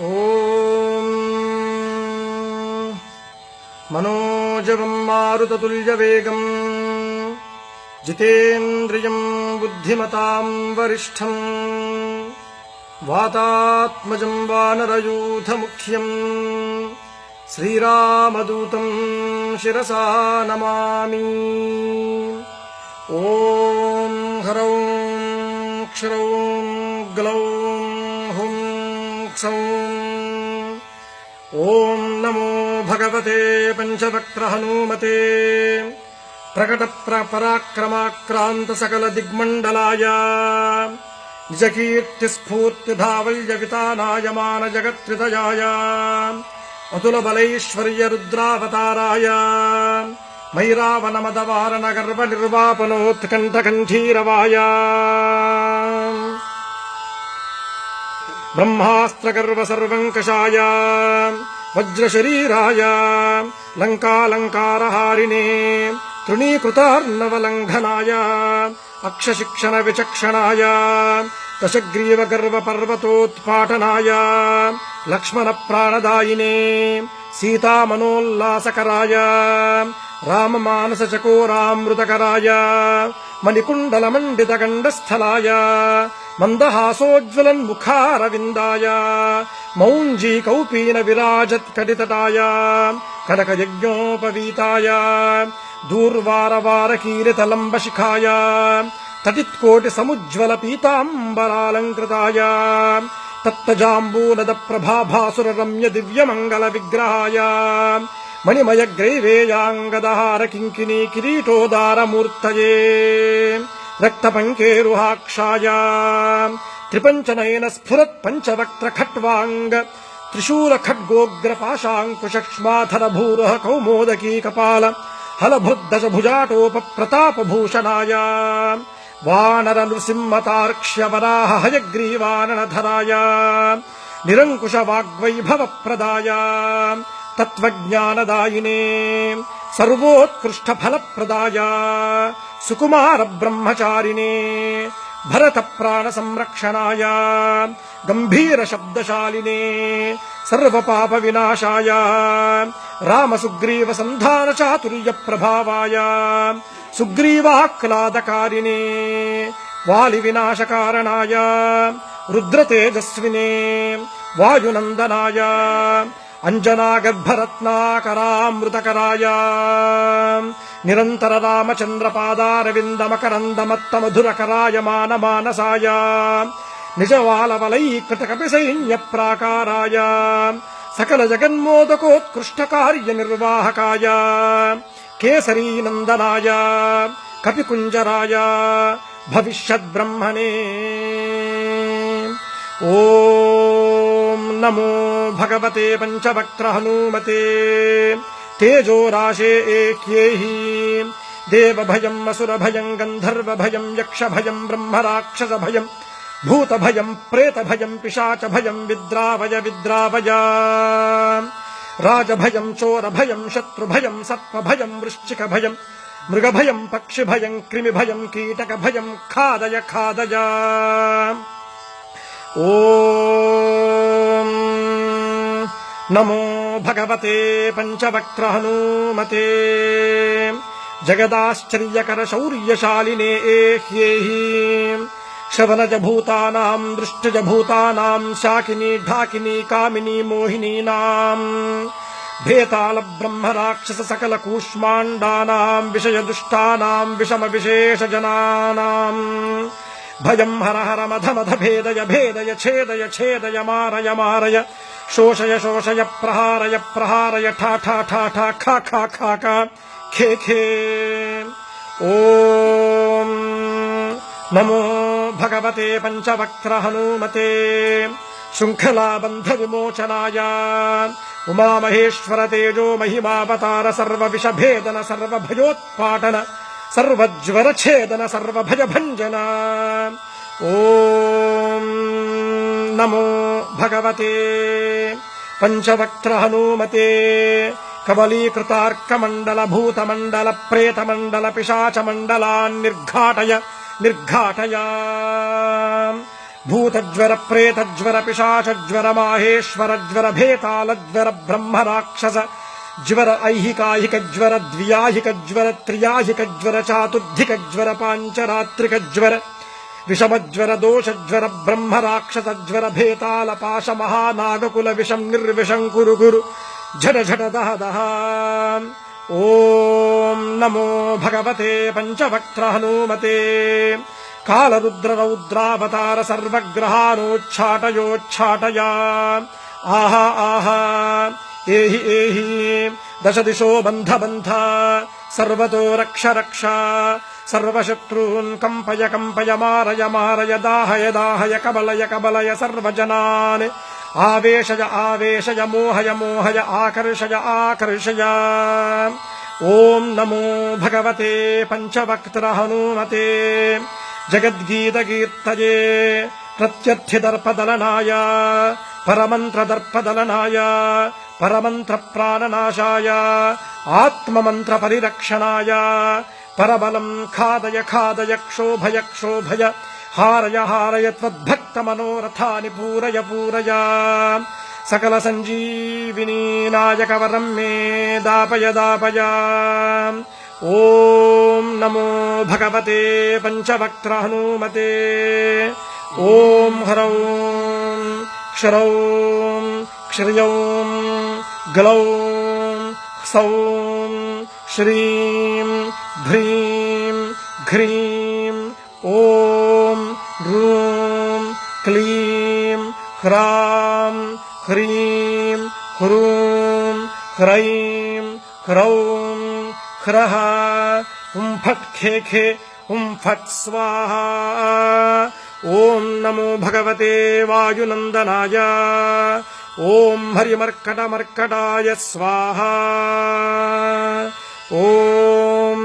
ॐ मनोजवं मारुततुल्यवेगम् जितेन्द्रियम् बुद्धिमतां वरिष्ठम् वातात्मजं वानरयूथमुख्यम् श्रीरामदूतं शिरसा नमामि ॐ हरौं क्षरौं ग्लौं क्षौं ॐ नमो भगवते पञ्चवक्त्रहनूमते प्रकटपराक्रमाक्रान्तसकलदिग्मण्डलाय निजकीर्तिस्फूर्तिधावल्यवितानायमान जगत्कृतयाय अतुलबलैश्वर्यरुद्रावताराय मैरावनमदवारणगर्वनिर्वापनोत्कण्ठकण्ठीरवाय ब्रह्मास्त्रगर्वसर्वङ्कषाय वज्रशरीराय लङ्कालङ्कारहारिणे तृणीकृतार्णवलङ्घनाय अक्षशिक्षणविचक्षणाय दशग्रीवगर्वपर्वतोत्पाटनाय लक्ष्मणप्राणदायिने सीतामनोल्लासकराय राममानसचकोरामृतकराय मणिकुण्डलमण्डितगण्डस्थलाय मन्दहासोज्ज्वलन्मुखारविन्दाय मौञ्जी कौपीन विराजत्कटितटाय कनकयज्ञोपवीताय दूर्वारवारकीरितलम्बशिखाय तटित्कोटिसमुज्ज्वल तत्तजाम्बूनदप्रभाभासुरम्य दिव्यमङ्गलविग्रहाय मणिमयग्रैवेयाङ्गदहार किङ्किनी किरीटोदारमूर्तये रक्तपङ्केरुहाक्षाय त्रिपञ्चनयन त्रिपञ्च नयन स्फुरत् पञ्चवक्त्र खट्वाङ्ग त्रिशूलखड्गोग्रपाशाङ्कुशक्ष्माधर भूरः कौमोदकी कपाल हलभुद्दश भुजाटोपप्रतापभूषणाया వానర నృసింహతార్క్ష్యవరాహ హయగ్రీవాననధరాయ నిరంకుశ వాగ్వైభవ ప్రదాయ తత్వజ్ఞానదాయినే సర్వోత్కృష్ట ఫలప్రదాయ సుకుమార బ్రహ్మచారిణే फलप्रदाय सुकुमार ब्रह्मचारिणे भरत प्राण संरक्षणाय गम्भीर शब्दशालिने सर्वपाप विनाशाय राम सुग्रीव सन्धान चातुर्य प्रभावाय सुग्रीवाह्लादकारिणे वालि विनाशकारणाय रुद्रतेजस्विने वायुनन्दनाय అంజనాగర్భరత్నాకరామృతకరాయా. నిరంతర రామచంద్రపాదారవిందమకరందమత్తమధురకరాయ మానమానసాయ. ప్రాకారాయ సకల జగన్మోదకోత్కృష్ట కార్య నిర్వాహకాయ కేసరీనందనాయ. కపికుంజరాయ. భవిష్యద్బ్రహ్మణే. ఓ नमो भगवते पञ्चवक्त्र हनूमते तेजोराशे एह्येहि देवभयम् असुरभयम् गन्धर्वभयम् यक्षभयम् ब्रह्मराक्षसभयम् भूतभयम् प्रेतभयम् पिशाचभयम् विद्रावय विद्रावय राजभयम् चोरभयम् शत्रुभयम् सर्पभयम् वृश्चिकभयम् मृगभयम् पक्षिभयम् कृमिभयम् कीटकभयम् खादय खादय ॐ नमो भगवते पञ्चवक्त्र हनूमते जगदाश्चर्यकर शौर्यशालिने एह्येहि शवनज भूतानाम् दृष्टज भूतानाम् शाकिनी ढाकिनी कामिनी मोहिनीनाम् भेताल ब्रह्म राक्षस सकल कूष्माण्डानाम् विषय दुष्टानाम् विषम विशेष जनानाम् भयम् हर हर मध मध भेदय भेदय छेदय छेदय मारय मारय శోషయ శోషయ ప్రహారయ ప్రహారయ ఠా ఠా ఠా ఠా ఖా ఖా ఖా ఖా ఖే ఖే ఓం నమో భగవతే పంచవక్ర హనుమతే శృంఖలాబంధ విమోచనాయ ఉమామహేశ్వర తేజో మహిమావతార సర్వవిషభేదన సర్వభయోత్పాటన సర్వజ్వరఛేదన సర్వభయభంజన ఓం నమో भगवते पञ्चवक्त्र हनूमते कबलीकृतार्कमण्डल भूतमण्डल प्रेतमण्डल पिशाचमण्डलान् निर्घाटय निर्घाटय భూతజ్వర ప్రేతజ్వర పిశాచజ్వర మాహేశ్వర జ్వర భేతాళజ్వర బ్రహ్మ రాక్షస జ్వర ఐహికాహిక జ్వర ద్వ్యాహిక జ్వర త్రియాహిక జ్వర చాతుర్థిక జ్వర పాంచరాత్రిక జ్వర విషమజ్వర దోషజ్వర బ్రహ్మ రాక్షస జ్వర భేతాల పాశ మహానాగకుల విషం నిర్విషం కురు గురు ఝట ఝట దహ దహ ఓం నమో భగవతే పంచవక్త్ర హనుమతే కాలరుద్ర రౌద్రావతార సర్వగ్రహానోచ్ఛాటయోచ్ఛాటయా ఆహా एहि एहि। दशदिशो बन्धबन्ध। सर्वतो रक्ष रक्ष। सर्वशत्रून् कम्पय कम्पय मारय मारय दाहय दाहय कबलय कबलय सर्वजनान्। आवेशय आवेशय मोहय मोहय आकर्षय आकर्षय। ॐ नमो भगवते पञ्चवक्त्र हनूमते जगद्गीतकीर्तये प्रत्यर्थिदर्पदलनाय परमन्त्रदर्पदलनाय परमन्त्रप्राणनाशाय आत्ममन्त्रपरिरक्षणाय परबलम् खादय खादय क्षोभय क्षोभय हारय हारय त्वद्भक्तमनोरथानि पूरय पूरय। सकलसञ्जीविनी नायकवरम् मे दापय दापय। ॐ नमो भगवते पञ्चवक्त्राहनूमते। ॐ ह्रौ क्ष्रौ क्षिौ ग्लौ ह्सौं श्रीं ह्रीं घ्रीं ॐ ऋं क्लीं ह्रां ह्रीं ह्रूं ह्रैं ह्रौं ह्रः हुं फट् खे खे हुं फट् स्वाहा। ॐ नमो भगवते वायुनन्दनाय। ॐ हरिमर्कटमर्कटाय स्वाहा। ॐ